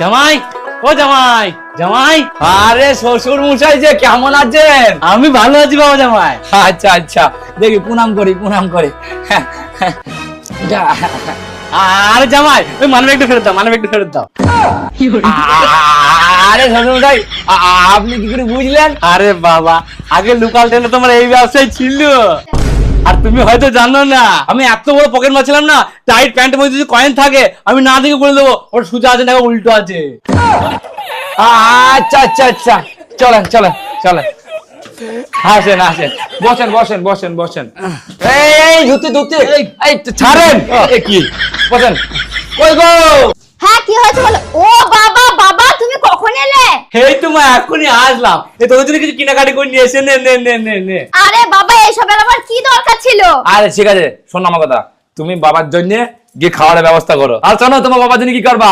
জামাই ও জামাই জামাই। আরে শ্বশুর মশাই যে কেমন আছেন? আমি ভালো আছি বাবা জামাই। আচ্ছা আচ্ছা। দেখি প্রণাম করি প্রণাম করি। আরে জামাই ওই মানবে একটু ফেরত দাও মানবে একটু ফেরত দাও। আরে শ্বশুর মশাই আপনি কি করে বুঝলেন? আরে বাবা আগে লোকাল ট্রেনে তোমার এই ব্যবসায় ছিল। আর তুমি হয়তো জানো না আমি এত বড় পকেট মারছিলাম না টাইট প্যান্টের মধ্যে যদি কয়েন থাকে আমি না দেখে বলে দেবো। ওর সোজা আছে না উল্টো আছে। আচ্ছা আচ্ছা আচ্ছা। চলেন চলেন চলেন। আসেন আসেন। বসেন বসেন বসেন বসেন। এই এই ধুতে ধুতে। এই ছাড়েন। কি? বসেন। কই গো? হ্যাঁ কি হয়েছে বলো? ও বাবা বাবা তুমি কখন এলে? এই তো মা এখনই আসলাম। এই তোদের জন্য কিছু কেনাকাটি করে নিয়ে এসে নে নে নে নে নে। আরে বাবা এসবের আমার কি দরকার ছিল? আরে, ঠিক আছে, শোন আমার কথা। তুমি বাবার জন্য গিয়ে খাওয়ার ব্যবস্থা করো। আর শোনো, তোমার বাবার জন্য কি করবা?